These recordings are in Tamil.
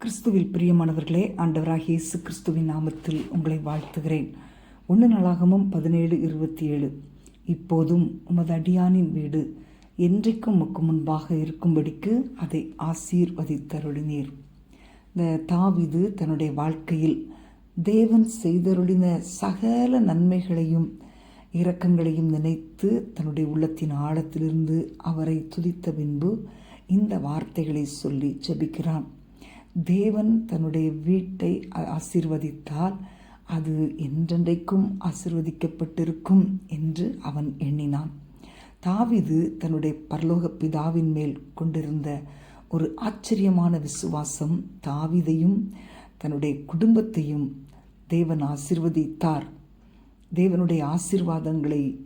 கிறிஸ்துவில் பிரியமானவர்களே ஆண்டவராக இயேசு கிறிஸ்துவின் நாமத்தில் உங்களை வாழ்த்துகிறேன். ஒன்று நாளாகமும் பதினேழு இருபத்தி ஏழு இப்போதும் உமது அடியானின் வீடு என்றைக்கும் உமக்கு முன்பாக இருக்கும்படிக்கு அதை ஆசீர்வதித்தருளினீர். இந்த தாவிது தன்னுடைய வாழ்க்கையில் தேவன் செய்தருளின சகல நன்மைகளையும் இரக்கங்களையும் நினைத்து தன்னுடைய உள்ளத்தின் ஆழத்திலிருந்து அவரை துதித்த பின்பு இந்த வார்த்தைகளை சொல்லி ஜபிக்கிறான். தேவன் தன்னுடைய வீட்டை ஆசிர்வதித்தால் அது என்றென்றைக்கும் ஆசிர்வதிக்கப்பட்டிருக்கும் என்று அவன் எண்ணினான். தாவிது தன்னுடைய பரலோக பிதாவின் மேல் கொண்டிருந்த ஒரு ஆச்சரியமான விசுவாசம் தாவிதையும் தன்னுடைய குடும்பத்தையும் தேவன் ஆசிர்வதித்தார். தேவனுடைய ஆசீர்வாதங்களை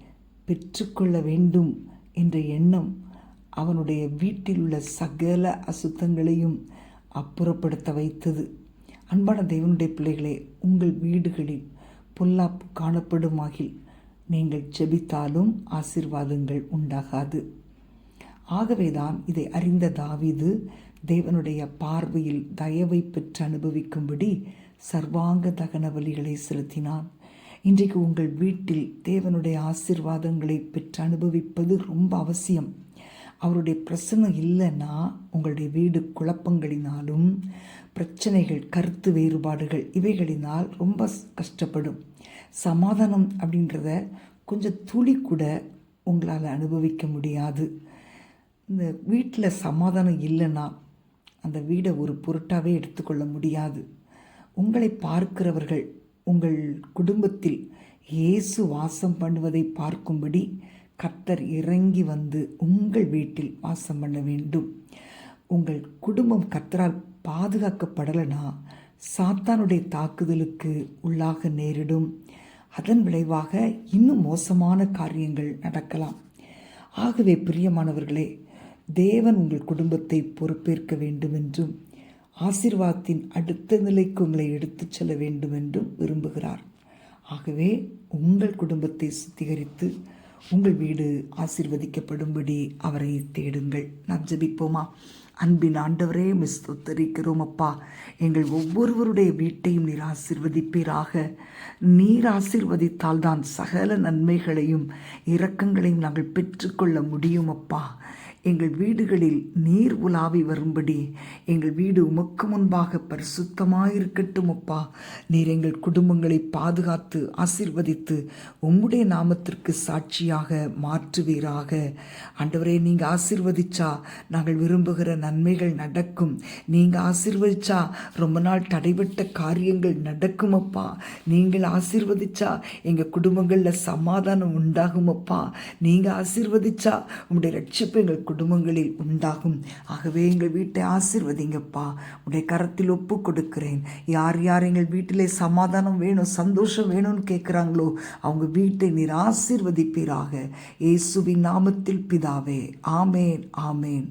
பெற்றுக்கொள்ள வேண்டும் என்ற எண்ணம் அவனுடைய வீட்டில் உள்ள சகல அசுத்தங்களையும் அப்புறப்படுத்த வைத்தது. அன்பான தேவனுடைய பிள்ளைகளே உங்கள் வீடுகளில் பொல்லாப்பு காணப்படுமாகில் நீங்கள் ஜெபித்தாலும் ஆசீர்வாதங்கள் உண்டாகாது. ஆகவேதான் இதை அறிந்த தாவிது தேவனுடைய பார்வையில் தயவை பெற்று அனுபவிக்கும்படி சர்வாங்க தகன வழிகளை செலுத்தினான். இன்றைக்கு உங்கள் வீட்டில் தேவனுடைய ஆசிர்வாதங்களை பெற்று அனுபவிப்பது ரொம்ப அவசியம். அவருடைய பிரசனம் இல்லைன்னா உங்களுடைய வீடு குழப்பங்களினாலும் பிரச்சனைகள் கருத்து வேறுபாடுகள் இவைகளினால் ரொம்ப கஷ்டப்படும். சமாதானம் அப்படின்றத கொஞ்சம் துளி கூட உங்களால் அனுபவிக்க முடியாது. இந்த வீட்டில் சமாதானம் இல்லைன்னா அந்த வீடை ஒரு பொருட்டாகவே எடுத்துக்கொள்ள முடியாது. உங்களை பார்க்கிறவர்கள் உங்கள் குடும்பத்தில் இயேசு வாசம் பண்ணுவதை பார்க்கும்படி கர்த்தர் இறங்கி வந்து உங்கள் வீட்டில் வாசம் பண்ண வேண்டும். உங்கள் குடும்பம் கர்த்தரால் பாதுகாக்கப்படலைனா சாத்தானுடைய தாக்குதலுக்கு உள்ளாக நேரிடும். அதன் விளைவாக இன்னும் மோசமான காரியங்கள் நடக்கலாம். ஆகவே பிரியமானவர்களே தேவன் உங்கள் குடும்பத்தை பொறுப்பேற்க வேண்டும் என்றும் ஆசிர்வாதத்தின் அடுத்த நிலைக்கு உங்களை எடுத்துச் செல்ல வேண்டும் என்றும் விரும்புகிறார். ஆகவே உங்கள் குடும்பத்தை சுத்திகரித்து உங்கள் வீடு ஆசிர்வதிக்கப்படும்படி அவரை தேடுங்கள். நாம் ஜபிப்போமா? அன்பின் ஆண்டவரே மிஸ் தொத்தரிக்கிறோம் அப்பா. எங்கள் ஒவ்வொருவருடைய வீட்டையும் நீர் ஆசிர்வதிப்பீராக. நீர் ஆசிர்வதித்தால் தான் சகல நன்மைகளையும் இரக்கங்களையும் நாங்கள் பெற்றுக்கொள்ள முடியும் அப்பா. எங்கள் வீடுகளில் நீர் உலாவி வரும்படி எங்கள் வீடு உமக்கு முன்பாக பரிசுத்தமாயிருக்கட்டும் அப்பா. நீர் எங்கள் குடும்பங்களை பாதுகாத்து ஆசிர்வதித்து உம்முடைய நாமத்திற்கு சாட்சியாக மாற்றுவீராக. ஆண்டவரே நீங்கள் ஆசிர்வதிச்சா நாங்கள் விரும்புகிற நன்மைகள் நடக்கும். நீங்கள் ஆசிர்வதிச்சா ரொம்ப நாள் தடைபட்ட காரியங்கள் நடக்கும் அப்பா. நீங்கள் ஆசிர்வதிச்சா எங்கள் குடும்பங்களில் சமாதானம் உண்டாகும் அப்பா. நீங்கள் ஆசிர்வதிச்சா உங்களுடைய ரட்சிப்பு எங்கள் குடும்பங்களில் உண்டாகும். ஆகவே எங்கள் வீட்டை ஆசிர்வதிங்கப்பா. உடைய கரத்தில் ஒப்பு கொடுக்கிறேன். யார் யார் எங்கள் வீட்டிலே சமாதானம் வேணும் சந்தோஷம் வேணும்னு கேட்குறாங்களோ அவங்க வீட்டை நீர் ஆசிர்வதிப்பீராக. இயேசுவின் நாமத்தில் பிதாவே. ஆமேன் ஆமேன்.